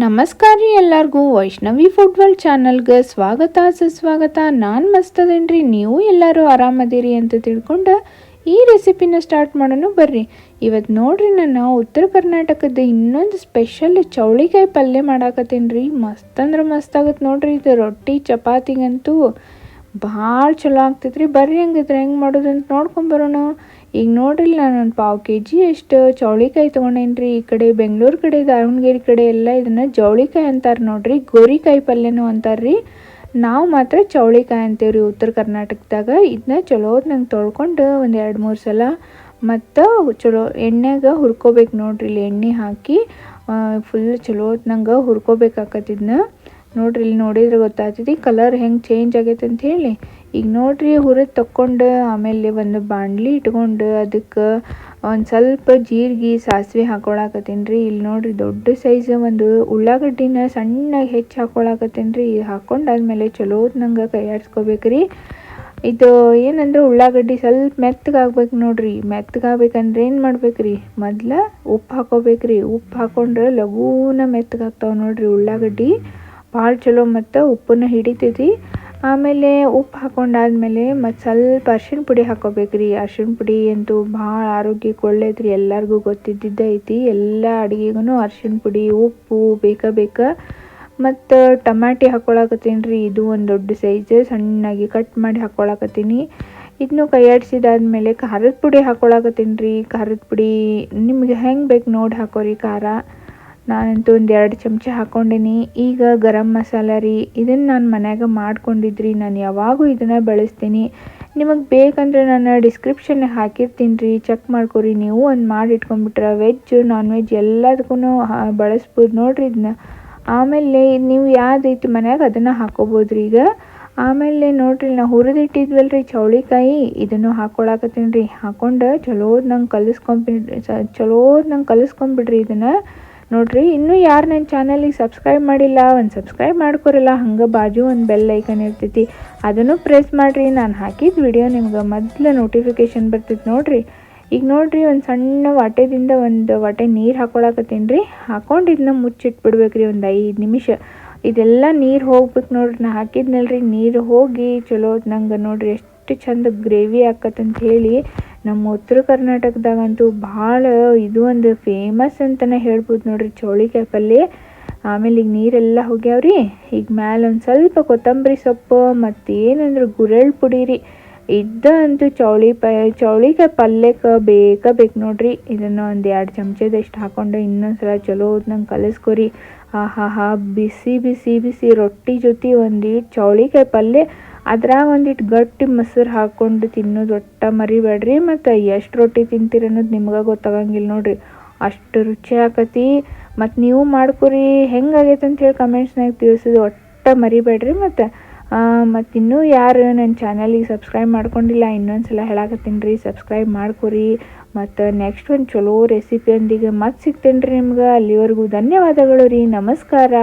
ನಮಸ್ಕಾರ ರೀ ಎಲ್ಲರಿಗೂ. ವೈಷ್ಣವಿ ಫುಟ್ಬಾಲ್ ಚಾನಲ್ಗೆ ಸ್ವಾಗತ, ಸುಸ್ವಾಗತ. ನಾನು ಮಸ್ತದೇನ್ರಿ, ನೀವು ಎಲ್ಲರೂ ಆರಾಮದಿರಿ ಅಂತ ತಿಳ್ಕೊಂಡು ಈ ರೆಸಿಪಿನ ಸ್ಟಾರ್ಟ್ ಮಾಡೋಣ ಬರ್ರಿ. ಇವತ್ತು ನೋಡ್ರಿ ನಾನು ಉತ್ತರ ಕರ್ನಾಟಕದ ಇನ್ನೊಂದು ಸ್ಪೆಷಲ್ ಚೌಳಿಕಾಯಿ ಪಲ್ಯ ಮಾಡಾಕತ್ತೀನಿ ರೀ. ಮಸ್ತ್ ಅಂದ್ರೆ ಮಸ್ತ್ ಆಗತ್ತೆ ನೋಡ್ರಿ ಇದು. ರೊಟ್ಟಿ, ಚಪಾತಿಗಂತೂ ಭಾಳ ಚಲೋ ಆಗ್ತೈತ್ರಿ. ಬರ್ರಿ ಹಂಗಿದ್ರೆ ಹೆಂಗೆ ಮಾಡೋದಂತ ನೋಡ್ಕೊಂಬರೋಣ ಈಗ ನೋಡ್ರಿ ನಾನು ಒಂದು ಪಾವು ಕೆ ಜಿ ಎಷ್ಟು ಚೌಳಿಕಾಯಿ ತೊಗೊಂಡೇನ್ರಿ ಈ ಕಡೆ ಬೆಂಗಳೂರು ಕಡೆ, ದಾವಣಗೆರೆ ಕಡೆ ಎಲ್ಲ ಇದನ್ನು ಜವಳಿಕಾಯಿ ಅಂತಾರೆ ನೋಡ್ರಿ, ಗೋರಿಕಾಯಿ ಪಲ್ಯನೂ ಅಂತಾರ್ರಿ. ನಾವು ಮಾತ್ರ ಚೌಳಿಕಾಯಿ ಅಂತೇವ್ರಿ ಉತ್ತರ ಕರ್ನಾಟಕದಾಗ. ಇದನ್ನ ಚಲೋ ನಂಗೆ ತೊಳ್ಕೊಂಡು ಒಂದು ಎರಡು ಮೂರು ಸಲ ಮತ್ತು ಚಲೋ ಎಣ್ಣೆಗ ಹುರ್ಕೋಬೇಕು ನೋಡ್ರಿ ಇಲ್ಲಿ ಎಣ್ಣೆ ಹಾಕಿ. ಫುಲ್ ಚಲೋ ನಂಗೆ ಹುರ್ಕೋಬೇಕಾಕತ್ತಿದ್ನ ನೋಡ್ರಿ ಇಲ್ಲಿ ನೋಡಿದ್ರೆ ಗೊತ್ತಾಗ್ತೈತಿ ಕಲರ್ ಹೆಂಗೆ ಚೇಂಜ್ ಆಗೈತೆ ಅಂತ ಹೇಳಿ. ಈಗ ನೋಡ್ರಿ ಹುರಿದು ತಕ್ಕೊಂಡು ಆಮೇಲೆ ಒಂದು ಬಾಣಲಿ ಇಟ್ಕೊಂಡು ಅದಕ್ಕೆ ಒಂದು ಸ್ವಲ್ಪ ಜೀರಿಗೆ ಸಾಸಿವೆ ಹಾಕೊಳಕತ್ತೀನಿ ರೀ ಇಲ್ಲಿ ನೋಡ್ರಿ ದೊಡ್ಡ ಸೈಜ್ ಒಂದು ಉಳ್ಳಾಗಡ್ಡಿನ ಸಣ್ಣಗೆ ಹೆಚ್ಚು ಹಾಕೊಳಕತ್ತೀನಿ ರೀ ಹಾಕೊಂಡಾದ್ಮೇಲೆ ಚಲೋ ನಂಗೆ ಕೈ ರೀ ಇದು ಏನಂದ್ರೆ ಉಳ್ಳಾಗಡ್ಡಿ ಸ್ವಲ್ಪ ಮೆತ್ತಗಾಗ್ಬೇಕು ನೋಡ್ರಿ. ಮೆತ್ತಗಾಗ್ಬೇಕಂದ್ರೆ ಏನು ಮಾಡ್ಬೇಕ್ರಿ? ಮೊದ್ಲು ಉಪ್ಪು ಹಾಕೋಬೇಕ್ರಿ. ಉಪ್ಪು ಹಾಕೊಂಡ್ರೆ ಲಘೂನ ಮೆತ್ತಗಾಗ್ತಾವೆ ನೋಡ್ರಿ ಉಳ್ಳಾಗಡ್ಡಿ. ಭಾಳ ಚಲೋ ಮತ್ತು ಉಪ್ಪನ್ನ ಹಿಡಿತೈತಿ. ಆಮೇಲೆ ಉಪ್ಪು ಹಾಕೊಂಡಾದ್ಮೇಲೆ ಮತ್ತು ಸ್ವಲ್ಪ ಅರ್ಶಿಣ ಪುಡಿ ಹಾಕೋಬೇಕ್ರಿ. ಅರ್ಶಿಣ ಪುಡಿ ಅಂತೂ ಭಾಳ ಆರೋಗ್ಯಕ್ಕೆ ಒಳ್ಳೇದ್ರಿ. ಎಲ್ಲರಿಗೂ ಗೊತ್ತಿದ್ದಿದ್ದೇ ಐತಿ. ಎಲ್ಲ ಅಡುಗೆಗೂ ಅರ್ಶಿಣ ಪುಡಿ, ಉಪ್ಪು ಬೇಕೇ ಬೇಕು. ಮತ್ತು ಟಮಾಟಿ ಹಾಕ್ಕೊಳಕತ್ತೀನಿ ರೀ. ಇದು ಒಂದು ದೊಡ್ಡ ಸೈಜ್ ಸಣ್ಣಾಗಿ ಕಟ್ ಮಾಡಿ ಹಾಕ್ಕೊಳಕತ್ತೀನಿ ಇದನ್ನು ಕೈಯಾಡಿಸಿದಾದ್ಮೇಲೆ ಖಾರದ ಪುಡಿ ಹಾಕ್ಕೊಳಕತ್ತೀನಿ ರೀ. ಖಾರದ ಪುಡಿ ನಿಮ್ಗೆ ಹೆಂಗೆ ಬೇಕು ನೋಡಿ ಹಾಕೋರಿ ಖಾರ. ನಾನಂತೂ ಒಂದು ಎರಡು ಚಮಚ ಹಾಕ್ಕೊಂಡೀನಿ ಈಗ ಗರಂ ಮಸಾಲ ರೀ, ಇದನ್ನು ನಾನು ಮನ್ಯಾಗ ಮಾಡ್ಕೊಂಡಿದ್ರಿ. ನಾನು ಯಾವಾಗೂ ಇದನ್ನು ಬಳಸ್ತೀನಿ. ನಿಮಗೆ ಬೇಕಂದರೆ ನಾನು ಡಿಸ್ಕ್ರಿಪ್ಷನ್ ಹಾಕಿರ್ತೀನಿ ರೀ. ಚೆಕ್ ಮಾಡ್ಕೊರಿ. ನೀವು ಒಂದು ಮಾಡಿ ಇಟ್ಕೊಂಡ್ಬಿಟ್ರೆ ವೆಜ್ ನಾನ್ ವೆಜ್ ಎಲ್ಲದಕ್ಕೂ ಬಳಸ್ಬೋದು ನೋಡಿರಿ ಇದನ್ನ ಆಮೇಲೆ ನೀವು ಯಾವ್ದೈತಿ ಮನ್ಯಾಗ ಅದನ್ನು ಹಾಕೋಬೋದು ರೀ ಈಗ? ಆಮೇಲೆ ನೋಡ್ರಿ, ನಾ ಹುರಿದಿಟ್ಟಿದ್ವಲ್ಲ ರೀ ಚೌಳಿಕಾಯಿ. ಇದನ್ನು ಹಾಕ್ಕೊಳಕತ್ತೀನಿ ರೀ. ಹಾಕೊಂಡು ಚಲೋದ್ ನಂಗೆ ಕಲಿಸ್ಕೊಂಬಿಡ್ರಿ ಚಲೋದ್ ನಂಗೆ ಕಲಿಸ್ಕೊಂಬಿಡ್ರಿ ಇದನ್ನು. ನೋಡ್ರಿ, ಇನ್ನೂ ಯಾರು ನನ್ನ ಚಾನಲಿಗೆ ಸಬ್ಸ್ಕ್ರೈಬ್ ಮಾಡಿಲ್ಲ, ಒಂದು ಸಬ್ಸ್ಕ್ರೈಬ್ ಮಾಡ್ಕೊರಲ್ಲ, ಹಂಗೆ ಬಾಜು ಒಂದು ಬೆಲ್ ಐಕನ್ ಇರ್ತೈತಿ, ಅದನ್ನು ಪ್ರೆಸ್ ಮಾಡಿರಿ, ನಾನು ಹಾಕಿದ ವಿಡಿಯೋ ನಿಮ್ಗೆ ಮೊದಲು ನೋಟಿಫಿಕೇಷನ್ ಬರ್ತೈತಿ ನೋಡ್ರಿ. ಈಗ ನೋಡ್ರಿ, ಒಂದು ಸಣ್ಣ ವಾಟೆದಿಂದ ಒಂದು ವಾಟೆ ನೀರು ಹಾಕೊಳಕತ್ತೀನಿ ರೀ ಹಾಕೊಂಡು ಇದನ್ನ ಮುಚ್ಚಿಟ್ಬಿಡ್ಬೇಕ್ರಿ, ಒಂದು ಐದು ನಿಮಿಷ. ಇದೆಲ್ಲ ನೀರು ಹೋಗ್ಬೇಕು ನೋಡ್ರಿ, ನಾ ಹಾಕಿದ್ನಲ್ರಿ, ನೀರು ಹೋಗಿ ಚಲೋ ನಂಗೆ ನೋಡ್ರಿ, ಎಷ್ಟು ಚಂದ ಗ್ರೇವಿ ಆಕತ್ತಂತ ಹೇಳಿ. ನಮ್ಮ ಉತ್ತರ ಕರ್ನಾಟಕದಾಗಂತೂ ಭಾಳ ಇದು ಒಂದು ಫೇಮಸ್ ಅಂತಲೇ ಹೇಳ್ಬೋದು ನೋಡ್ರಿ ಚೌಳಿಕಾಯಿ ಪಲ್ಯ ಆಮೇಲೆ ಈಗ ನೀರೆಲ್ಲ ಹೋಗ್ಯಾವ್ರಿ. ಈಗ ಮ್ಯಾಲ ಒಂದು ಸ್ವಲ್ಪ ಕೊತ್ತಂಬರಿ ಸೊಪ್ಪು, ಮತ್ತು ಏನಂದ್ರೆ ಗುರೆಳ್ ಪುಡಿ ರೀ. ಇದ್ದ ಅಂತೂ ಚೌಳಿ ಪ ಚೌಳಿಕಾಯಿ ಪಲ್ಯಕ್ಕೆ ಬೇಕಾ ಬೇಕು ನೋಡ್ರಿ. ಇದನ್ನು ಒಂದು ಎರಡು ಚಮಚದಷ್ಟು ಹಾಕೊಂಡು ಇನ್ನೊಂದು ಸಲ ಚಲೋ ನಂಗೆ ಕಲಿಸ್ಕೊರಿ. ಆಹಾ ಹಾ ಬಿಸಿ ಬಿಸಿ ಬಿಸಿ ರೊಟ್ಟಿ ಜೊತೆ ಚೌಳಿ ಚೌಳಿಕಾಯಿ ಪಲ್ಯ ಅದ್ರಾಗ ಒಂದಿಟ್ಟು ಗಟ್ಟಿ ಮೊಸರು ಹಾಕ್ಕೊಂಡು ತಿನ್ನೋದು ಒಟ್ಟ ಮರಿಬೇಡ್ರಿ ಮತ್ತು ಎಷ್ಟು ರೊಟ್ಟಿ ತಿಂತೀರಿ ಅನ್ನೋದು ನಿಮ್ಗೆ ಗೊತ್ತಾಗಂಗಿಲ್ಲ ನೋಡ್ರಿ. ಅಷ್ಟು ರುಚಿ ಆಕತಿ. ಮತ್ತು ನೀವು ಮಾಡ್ಕೊರಿ ಹೆಂಗಾಗೈತೆ ಅಂತ ಹೇಳಿ ಕಮೆಂಟ್ಸ್ನಾಗ ತಿಳಿಸೋದು ಒಟ್ಟ ಮರಿಬೇಡ್ರಿ ಮತ್ತು. ಮತ್ತು ಇನ್ನೂ ಯಾರು ನನ್ನ ಚಾನಲಿಗೆ ಸಬ್ಸ್ಕ್ರೈಬ್ ಮಾಡ್ಕೊಂಡಿಲ್ಲ ಇನ್ನೊಂದು ಸಲ ಹೇಳಾಕತ್ತೀನಿ ರೀ ಸಬ್ಸ್ಕ್ರೈಬ್ ಮಾಡ್ಕೊರಿ. ಮತ್ತು ನೆಕ್ಸ್ಟ್ ಒಂದು ಚಲೋ ರೆಸಿಪಿಯೊಂದಿಗೆ ಮತ್ತೆ ಸಿಗ್ತೇನೆ ರೀ ನಿಮ್ಗೆ. ಅಲ್ಲಿವರೆಗೂ ಧನ್ಯವಾದಗಳು ರೀ, ನಮಸ್ಕಾರ.